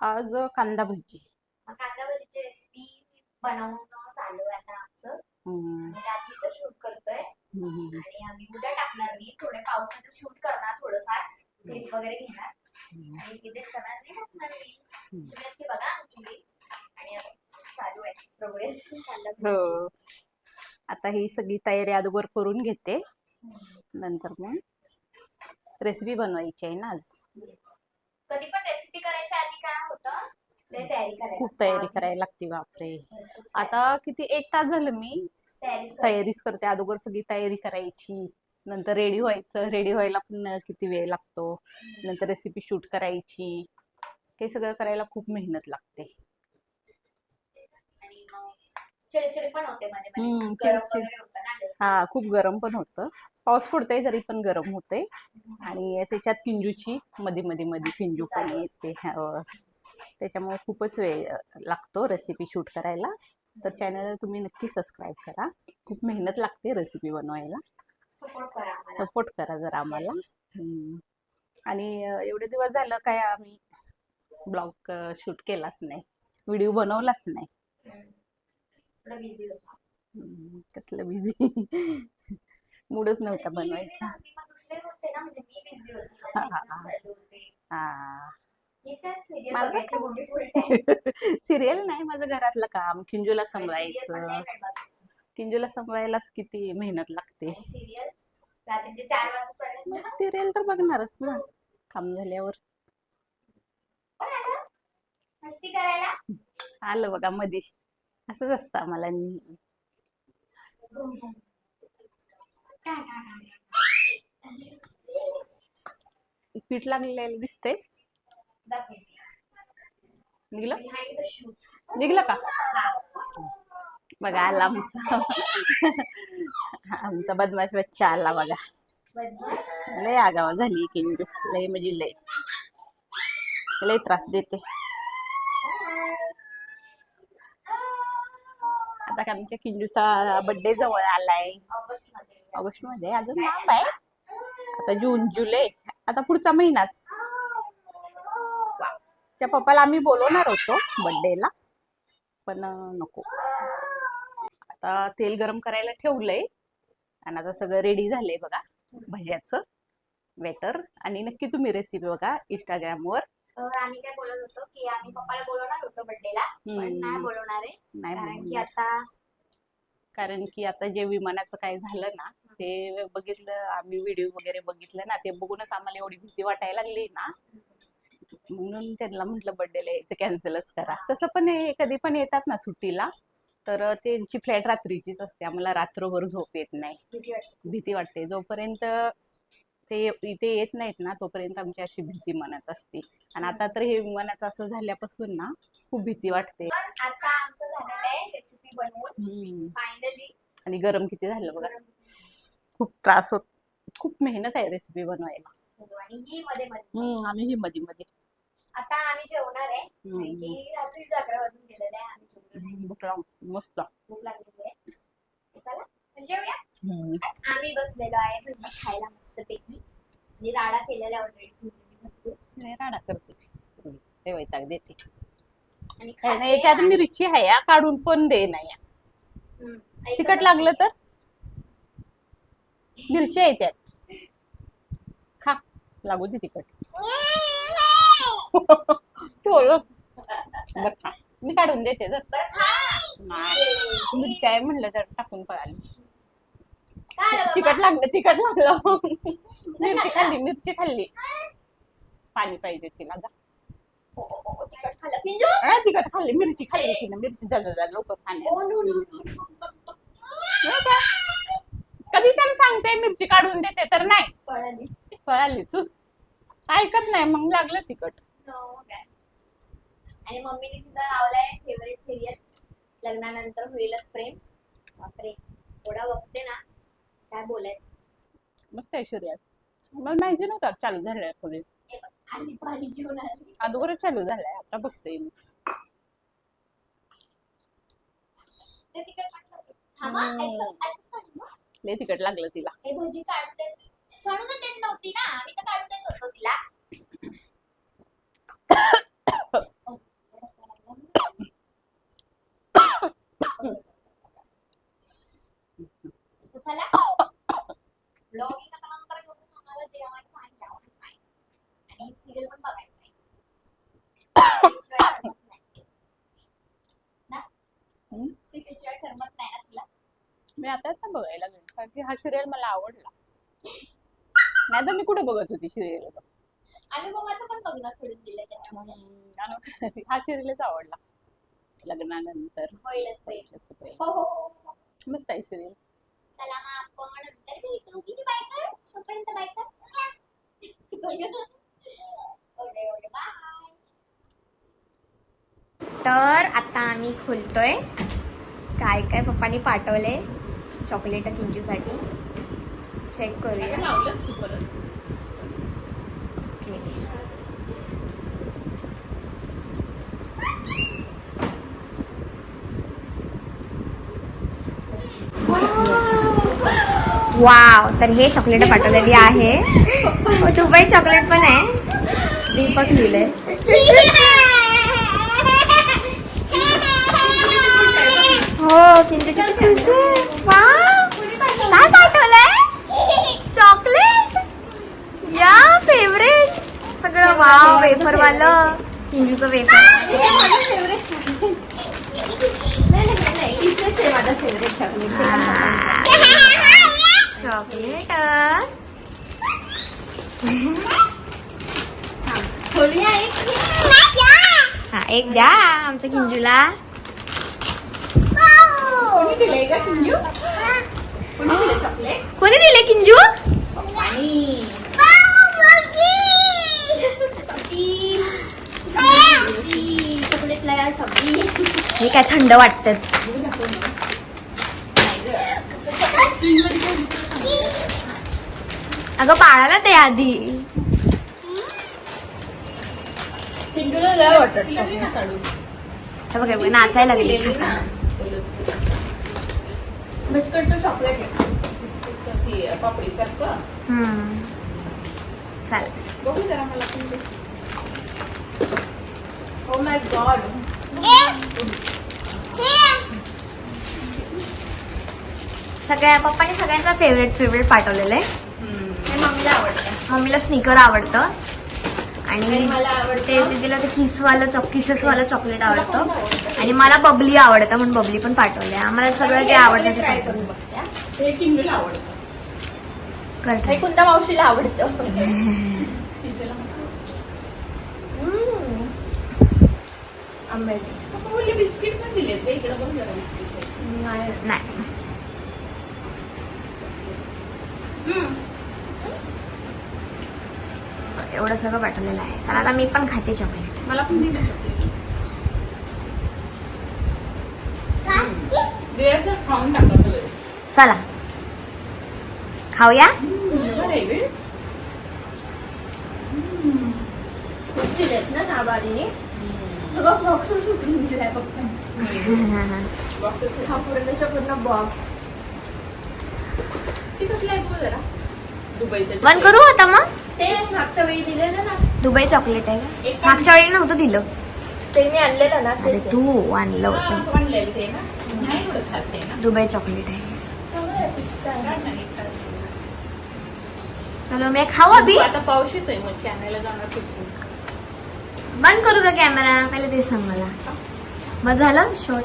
आज कांदा भजी. कांदा भजीची रेसिपी बनवणं चालू आहे आता आमचं. रात्रीचं शूट करतोय. आणि आम्ही उद्या टाकणार नाही. थोडे पावसाचं शूट करणार थोडंफार. क्लिप वगैरे घेणार. आणि तिथे नाही टाकणार बघा आमची. आणि आता चालू आहे प्रोग्रेस हो. आता ही सगळी तयारी अगोदर करून घेते. नंतर मग रेसिपी बनवायची आहे ना आज. कधी पण रेसिपी करायच्या आधी काय होतं? लय तयारी करायला खूप तयारी. करायला लागते बापरे. आता किती एक तास झालं मी. तयारीच करते. अगोदर सगळी तयारी करायची. नंतर रेडी व्हायचं. रेडी व्हायला पण किती वेळ लागतो. नंतर रेसिपी शूट करायची. हे सगळं करायला खूप मेहनत लागते. चिडचिड पण होते. हा खूप गरम पण होतं. पाऊस पडतोय तरी पण गरम होतंय. आणि त्याच्यात किंजूची मध्ये मध्ये मध्ये किंजू पण येते. त्याच्यामुळे खूपच वेळ लागतो रेसिपी शूट करायला. तर चॅनल तुम्ही नक्की सबस्क्राईब करा. खूप मेहनत लागते रेसिपी बनवायला. सपोर्ट करा आम्हाला. सपोर्ट करा जरा आम्हाला. आणि एवढे दिवस झालं काय आम्ही ब्लॉग शूट केलाच नाही. व्हिडिओ बनवलाच नाही. कसलं बिझी मूडच नव्हता म्हणजे बनवायचा. नव्हती, ना म्हणजे. सिरियल नाही माझं घरातलं काम किंजूला सांभाळायचं. किंजूला सांभाळायलाच किती मेहनत लागते. सिरियल तर बघणारच ना काम झाल्यावर. आलं बघा मध्ये असंच असतं आम्हाला. पीठ लागलेलं दिसतंय. निघलं? निघलं का? बघा आला आमचा. आमचा बदमाश बच्चा आला बघा. लय आगाव झाली किंजू. लय म्हणजे लय. लय त्रास देते. आता कारण आमच्या किंजूचा बर्थडे जवळ आलाय. ऑगस्टमध्ये. ऑगस्टमध्ये अजून लांब आहे. आता जून जुलै. आता पुढचा महिनाच. त्या पप्पाला आम्ही बोलवणार होतो बर्थडेला पण नको. आता तेल गरम करायला ठेवलंय. आणि आता सगळं रेडी झालंय बघा. भज्याचं. वेटर आणि नक्की तुम्ही रेसिपी बघा इंस्टाग्रामवर आम्ही काय बोलत होतो की आम्ही पप्पाला बोलवणार होतो बर्थडेला पण. नाही बोलवणार आहे. नाही कारण की. आता कारण की आता जे विमानाचं काय झालं ना ते बघितलं आम्ही व्हिडिओ वगैरे बघितलं ना ते बघूनच आम्हाला एवढी भीती वाटायला लागली ना. म्हणून त्यांना म्हटलं बर्थडेला यायचं कॅन्सलच करा. तसं पण हे कधी पण येतात ना सुट्टीला तर त्यांची फ्लाईट रात्रीचीच असते. आम्हाला रात्रभर झोप येत नाही. भीती वाटते. भीती वाटते. जोपर्यंत ते इथे येत नाहीत ना तोपर्यंत आमची अशी भीती मनात असते. आणि आता तर हे विमानाचं असं झाल्यापासून ना खूप भीती वाटते. पण आता आमचं झालेलं आहे रेसिपी बनवून. हम्म. फायनली आणि गरम किती झालं बघा. खूप त्रास होत. खूप मेहनत आहे रेसिपी बनवायला. आणि ही मध्ये मध्ये. हम्म, आणि ही मध्ये मध्ये. आता आम्ही जेवणार आहे. हम्म. कारण की रात्री अकरा वाजून गेलेलं आहे आम्ही जेवलो नाही. भूक लावून मस्त. भूक लागलेली आहे. चला तर जेवूया. हम्म. आम्ही बसलेलो आहे भजी खायला. मस्तपैकी आणि राडा केलेला ऑलरेडी भरपूर. लय राडा करते. लय वैताग देते. आणि खाते याच्यात आणि- मिरची आहे या, काढून पण दे नाही या. हम्म. तिखट लागलं तर? मिरची आहे त्यात. खा लागू दे तिखट. बर खा. मी काढून देते जर. बरं खा. नाही मिरची आहे म्हणलं तर टाकून पळाली. तिखट? लागलं तिखट लागलं मिरची खाल्ली मिरची खाल्ली पाणी पाहिजे तिला जा. ओ, ओ, ओ, तिखट खाल्लं. हा, मिरची खाल्ली तिनं मिरची जा लवकर खाण्या. कधी त्याला सांगते मिरची काढून देते तर नाही पळाली. पळालीच ऐकत नाही मग लागलं तिखट. आणि मम्मीने तिथं लावलाय फेवरेट सिरियल लग्नानंतर होईलच प्रेम बापरे थोडा बघते ना काय बोलायचं? मस्त ऐश्वर्या मला माहिती नव्हता चालू झालंय कॉलेज आली. अगोदरच चालू झालाय आता बघते मी. लय तिकट लागलं तिला. तिला. ब्लॉगिंग ना मी आता आता बघायला गेलो कारण की हा सिरियल मला आवडला नाही तर मी कुठे बघत होती सिरियल अनुभवाचं पण बघणं सोडून दिलं त्याच्यामुळे हा सिरियलच आवडला लग्नानंतर होईल. मस्त आहे सिरियल चला मग आपण नंतर भेटू की तर आता आम्ही खोलतोय. काय काय पप्पानी पाठवले? चॉकलेट किंजूसाठी चेक करूया. वाव तर हे चॉकलेट पाठवलेली आहे. हो, दुबई चॉकलेट पण आहे. दीपक लिहिलंय. हो किंतु खुश काय पाठवलंय? चॉकलेट या फेवरेट सगळं वाव वेफर वालं किंजूचं वेफर चॉकलेट हा एक द्या आमच्या किंजूला कोणी दिलं चॉकलेट किंजू हे काय थंड वाटतात अगं बाळाला ते आधी. हे बघा बघा, नाचायला लागली. बिस्किटचं चॉकलेट पापडी सारखं. हम्म. चालेल. बघू जरा मला माय गॉड सगळ्या पप्पाने सगळ्यांचा फेवरेट फेवरेट पाठवलेलं आहे. मम्मीला आवडतं. मम्मीला स्निकर आवडतं. आणि आणि मला आवडतं. ते दीदीला ते किसवालं चॉक किसेसवालं चॉकलेट आवडतं. आणि मला बबली आवडतं म्हणून बबली पण पाठवले आम्हाला सगळं जे आवडतं ते पाठवलं आवडतं. कोणत्या मावशीला बिस्किट पण बिस्किट. नाही नाही एवढं सगळं पाठवलेलं आहे. चला आता मी पण खाते चॉकलेट मला पण चला. खाऊया? बॉक्स ते कसलं आहे बघ जरा. दुबईचं बंद करू आता मग? ते मागच्या वेळी दिलेलं ना. दुबई चॉकलेट आहे का? एक मागच्या वेळी नव्हतं दिलं. ते मी आणलेलं ना अरे तेच आहे. तू आणलं हा, होतं. तू आणलेलं ते ना. नाही एवढं खास आहे ना. दुबई चॉकलेट आहे. चांगलं आहे, पिस्ता आहे. काढ ना. एक काढ. चलो मी खाऊ अभी. तू आता पावशीच आहे मग चॅनलला जाणार बंद करू का कॅमेरा पहिले ते सांग मला. मग झालं? शॉर्ट